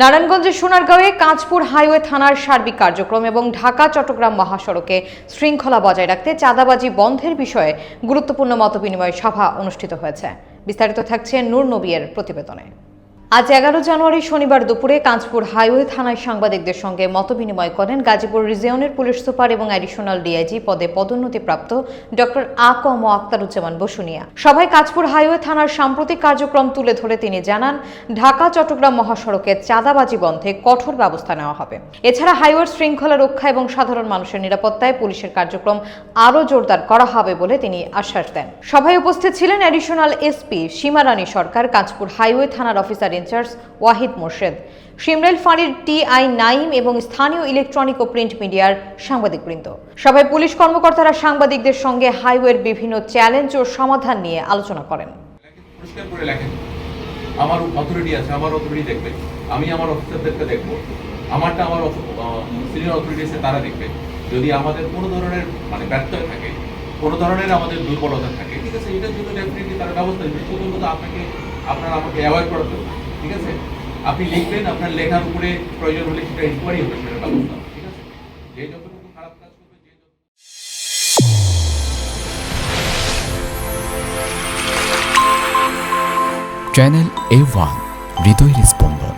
নারায়ণগঞ্জের সোনারগাঁওয়ে কাঁচপুর হাইওয়ে থানার সার্বিক কার্যক্রম এবং ঢাকা, চট্টগ্রাম মহাসড়কে শৃঙ্খলা বজায় রাখতে চাঁদাবাজি বন্ধের বিষয়ে গুরুত্বপূর্ণ মতবিনিময় সভা অনুষ্ঠিত হয়েছে। বিস্তারিত থাকছে নূর নবিয়ের প্রতিবেদনে। আজ এগারো জানুয়ারি শনিবার দুপুরে কাঁচপুর হাইওয়ে থানায় সাংবাদিকদের সঙ্গে মতবিনিময় করেন গাজীপুর রিজিয়নের পুলিশ সুপার এবং অ্যাডিশনাল ডিআইজি পদে পদোন্নতিপ্রাপ্ত ডক্টর আ ক ম আক্তারুজ্জামান বসুনিয়া সভায় কাঁচপুর হাইওয়ে থানার সাম্প্রতিক কার্যক্রম তুলে ধরে তিনি জানান, ঢাকা, চট্টগ্রাম মহাসড়কে চাঁদাবাজি বন্ধে কঠোর ব্যবস্থা নেওয়া হবে। এছাড়া হাইওয়ের শৃঙ্খলা রক্ষা এবং সাধারণ মানুষের নিরাপত্তায় পুলিশের কার্যক্রম আরও জোরদার করা হবে বলে তিনি আশ্বাস দেন। সভায় উপস্থিত ছিলেন additional SP Simarani Sarkar Kanchpur highway থানার officer in charge Wahid Morshed. Simrail ফাঁড়ির টি আই নাইম এবং স্থানীয় ইলেকট্রনিক ও প্রিন্ট মিডিয়ার সাংবাদিকবৃন্দ। সভায় পুলিশ কর্মকর্তারা সাংবাদিকদের সঙ্গে হাইওয়ের বিভিন্ন চ্যালেঞ্জ ও সমাধান নিয়ে আলোচনা করেন। আমার অথরিটি আছে, আমার অথরিটি দেখবে। আমি আমার অফিসারদেরকে দেখব। আমারটা আমার সিনিয়র অথরিটি আছে, তারা দেখবে। যদি আমাদের কোনো ধরনের মানে থাকে, কোনো ধরনের আমাদের দুর্বলতা থাকে, ঠিক আছে, এটার জন্য ডেফিনেটলি তারা ব্যবস্থা আপনাকে আপনার আমাকে হবে ঠিক আছে? আপনি লিখবেন, আপনার লেখার উপরে প্রয়োজন হলে সেটা ইনকোয়ারি হবে, সেটা ব্যবস্থা ঠিক আছে? যে যতটুকু খারাপ কাজ করবে, যে চ্যানেল এ ওয়ান হৃদয়ের স্পন্দন